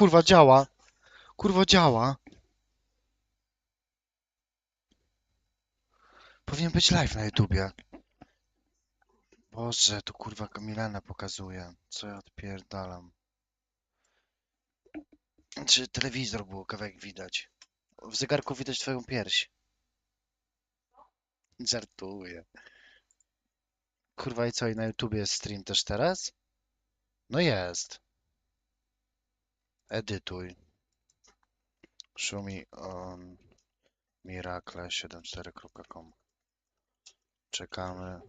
kurwa, działa. Kurwa, działa. Powinien być live na YouTubie. Boże, tu kurwa Milena pokazuje. Co ja odpierdalam. Czy telewizor było kawałek widać? W zegarku widać twoją pierś. Żartuję. Kurwa i co, i na YouTubie jest stream też teraz? No jest. Edytuj. Szumi on miracle74.com Czekamy.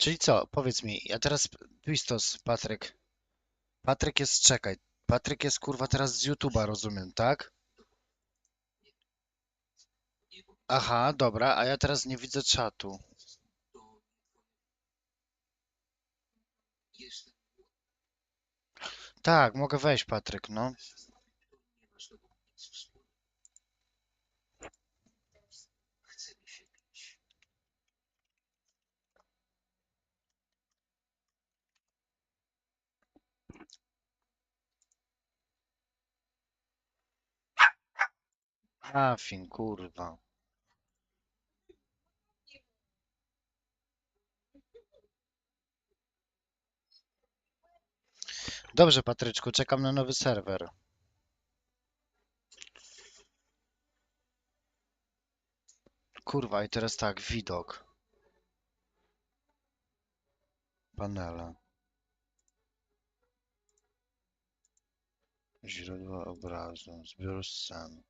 Czyli co? Powiedz mi, ja teraz Twistos, Patryk. Patryk jest, czekaj. Patryk jest kurwa teraz z YouTube'a, rozumiem, tak? Aha, dobra, a ja teraz nie widzę czatu. Tak, mogę wejść, Patryk, no. A, fin, kurwa. Dobrze, Patryczku, czekam na nowy serwer. Kurwa, i teraz tak, widok. Panele. Źródło obrazu, zbiór scen.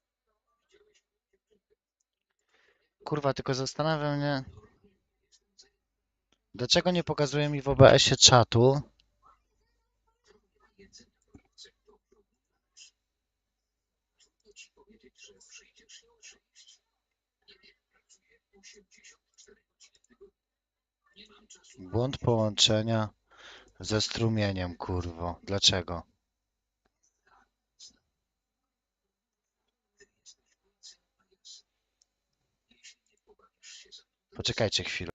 Kurwa, tylko zastanawiam mnie, dlaczego nie pokazuje mi w OBS-ie czatu? Błąd połączenia ze strumieniem, kurwo. Dlaczego? Poczekajcie chwilę.